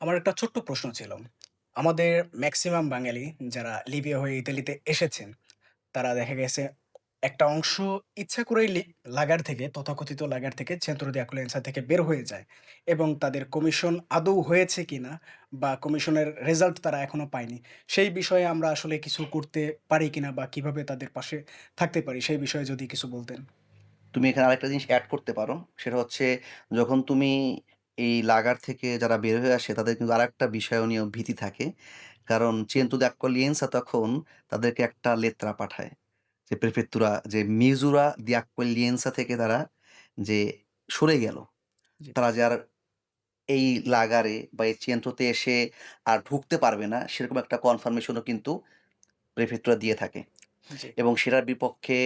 আমার একটা ছোট্ট প্রশ্ন ছিল। আমাদের ম্যাক্সিমাম বাঙালি যারা লিবিয়া হয়ে ইতালিতে এসেছেন, তারা দেখা গেছে একটা অংশ ইচ্ছা করেই লি লাগার থেকে তথাকথিত লাগার থেকে সেন্ট্রো দি থেকে বের হয়ে যায় এবং তাদের কমিশন আদৌ হয়েছে কিনা বা কমিশনের রেজাল্ট তারা এখনও পায়নি। সেই বিষয়ে আমরা আসলে কিছু করতে পারি কিনা বা কীভাবে তাদের পাশে থাকতে পারি সেই বিষয়ে যদি কিছু বলতেন? তুমি এখানে আরেকটা জিনিস অ্যাড করতে পারো। সেটা হচ্ছে যখন তুমি এই লাগার থেকে যারা বের হয়ে আসে তাদের কিন্তু আরেকটা বিষয় নিয়েও ভীতি থাকে। কারণ de Accoglienza তখন তাদেরকে একটা লেত্রা পাঠায়। যে প্রেফেত্তুরা যে মিজুরা দি Accoglienza থেকে তারা যে সরে গেল। তারা যে আর এই লাগারে বা এই চেন্ট্রোতে এসে আর ঢুকতে পারবে না সেরকম একটা কনফার্মেশনও কিন্তু প্রেফেক্টরা দিয়ে থাকে। এবং সেটার বিপক্ষে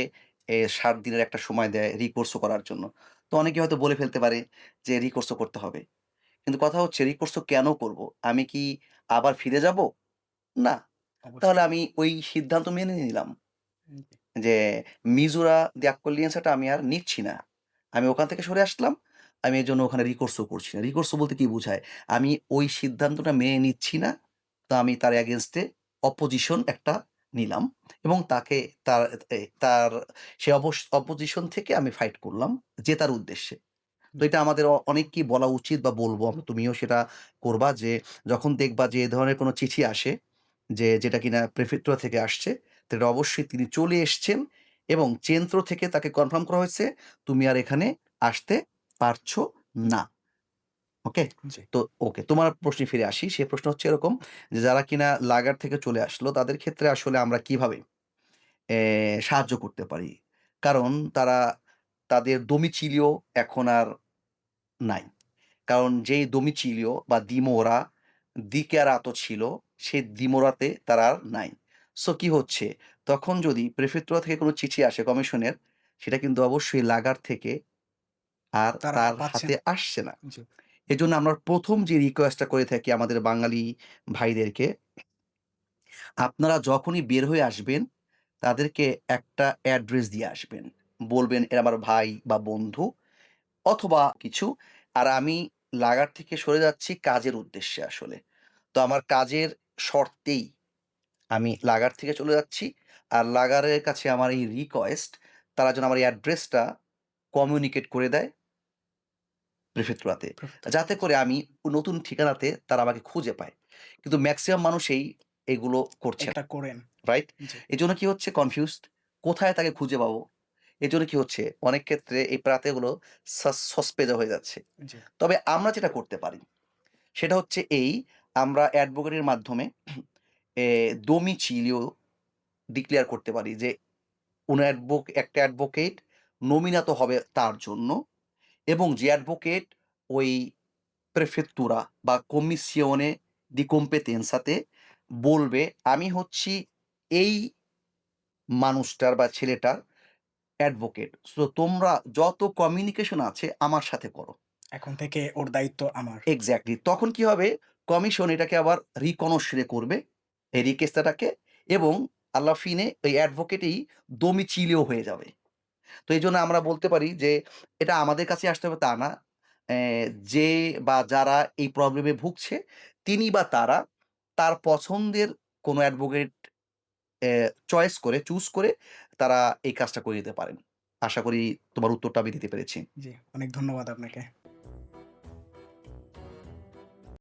এ ৭ দিনের একটা সময় দেয় রিকোর্সও করার জন্য। তো অনেকে হয়তো বলে ফেলতে পারে যে রিকোর্সও করতে হবে। কিন্তু কথা হচ্ছে রিকোর্সও কেন করব? আমি কি আবার ফিরে যাব? না। তাহলে আমি ওই সিদ্ধান্ত মেনে নিলাম যে মিজোরা দি আক্কোলিয়েন্সাটা আমি আর নিচ্ছি না। আমি ওখান থেকে সরে আসলাম। আমি এজন্য ওখানে রিকোর্সও করছি না। রিকোর্সও বলতে কি বুঝায়? আমি ওই সিদ্ধান্তটা মেনে নিচ্ছি না। তো আমি তার এ অপোজিশন একটা নিলাম এবং তাকে তার তার সে অপোজিশন থেকে আমি ফাইট করলাম জেতার উদ্দেশ্যে। তো এটা আমাদের অনেক অনেককেই বলা উচিত বা বলব। তুমিও সেটা করবা যে যখন দেখবা যে এ ধরনের কোনো চিঠি আসে যে যেটা কিনা প্রেফেক্টুরা থেকে আসছে, সেটা অবশ্যই তিনি চলে এসছেন এবং চেন্ত্র থেকে তাকে কনফার্ম করা হয়েছে, তুমি আর এখানে আসতে পারছ না। ওকে? জি, তো ওকে তোমার প্রশ্নে ফিরে আসি। সে প্রশ্ন হচ্ছে এরকম যে যারা কিনা লাগার থেকে চলে আসলো তাদের ক্ষেত্রে আসলে আমরা কীভাবে সাহায্য করতে পারি? কারণ তারা তাদের দমিচিলিও এখন আর নাই। কারণ যেই দমিচিলিও বা দিমোরা, দিকেরাতো ছিল, সেই দিমোরাতে তারা আর নাই। সো কি হচ্ছে? তখন যদি প্রেফেক্টুরা থেকে কোনো চিঠি আসে কমিশনের, সেটা কিন্তু অবশ্যই লাগার থেকে আর তারা তার পাচ্ছেন হাতে আসছে না। জি, এজন্য আমরা প্রথম যে রিকোয়েস্টটা করে থাকি আমাদের বাঙালি ভাইদেরকে, আপনারা যখনই বের হয়ে আসবেন, তাদেরকে একটা অ্যাড্রেস দিয়ে আসবেন। বলবেন, "এরা আমার ভাই বা বন্ধু।" অথবা কিছু। আর আমি লাগার থেকে সরে যাচ্ছি কাজের উদ্দেশ্যে আসলে। তো আমার কাজের শর্তেই আমি লাগার থেকে চলে যাচ্ছি। আর লাগারের কাছে আমার এই রিকোয়েস্ট তারা যেন আমার এই অ্যাড্রেসটা কমিউনিকেট করে দেয় প্রেফেক্টুরাতে। যাতে করে আমি নতুন ঠিকানাতে তারা আমাকে খুঁজে পায়। কিন্তু মেক্সিমাম মানুষই এগুলো করছে এটা করেন। রাইট? এই জন্য কি হচ্ছে কনফিউজড। কোথায় তাকে খুঁজে পাবো? এই জন্য কি হচ্ছে অনেক ক্ষেত্রে এই প্রার্থীগুলো সাস সসপেজও হয়ে যাচ্ছে। তবে আমরা যেটা করতে পারি সেটা হচ্ছে এই আমরা অ্যাডভোকেটের মাধ্যমে এ ডোমিচিলিও ডিক্লেয়ার করতে পারি যে কোনো অ্যাডভোক একটা অ্যাডভোকেট নমিনাতো হবে তার জন্য এবং যে অ্যাডভোকেট ওই প্রেফেত্তুরা বা কমিসিওনে দি কম্পেতেন্সাতে বলবে আমি হচ্ছি এই মানুষটার বা ছেলেটার অ্যাডভোকেট। সো তোমরা যত কমিউনিকেশন আছে আমার সাথে করো। এখন থেকে ওর দায়িত্ব আমার। এক্স্যাক্টলি তখন কি হবে? কমিশন এটাকে আবার রিকনসিডার করবে এই রিকোয়েস্টটাকে এবং আল্লা ফিনে ওই অ্যাডভোকেটই দমিচিলিও হয়ে যাবে। তো এই জন্য আমরা বলতে পারি যে এটা আমাদের কাছে আসতে হবে তা না। যে বা যারা এই প্রবলেমে ভুগছে তিনি বা তারা তার পছন্দের কোনো অ্যাডভোকেট অ্যা চয়েস করে চুজ করে তারা এই কাজটা করে দিতে পারেন। আশা করি তোমার উত্তরটা আমি দিতে পেরেছি। জি, অনেক ধন্যবাদ আপনাকে।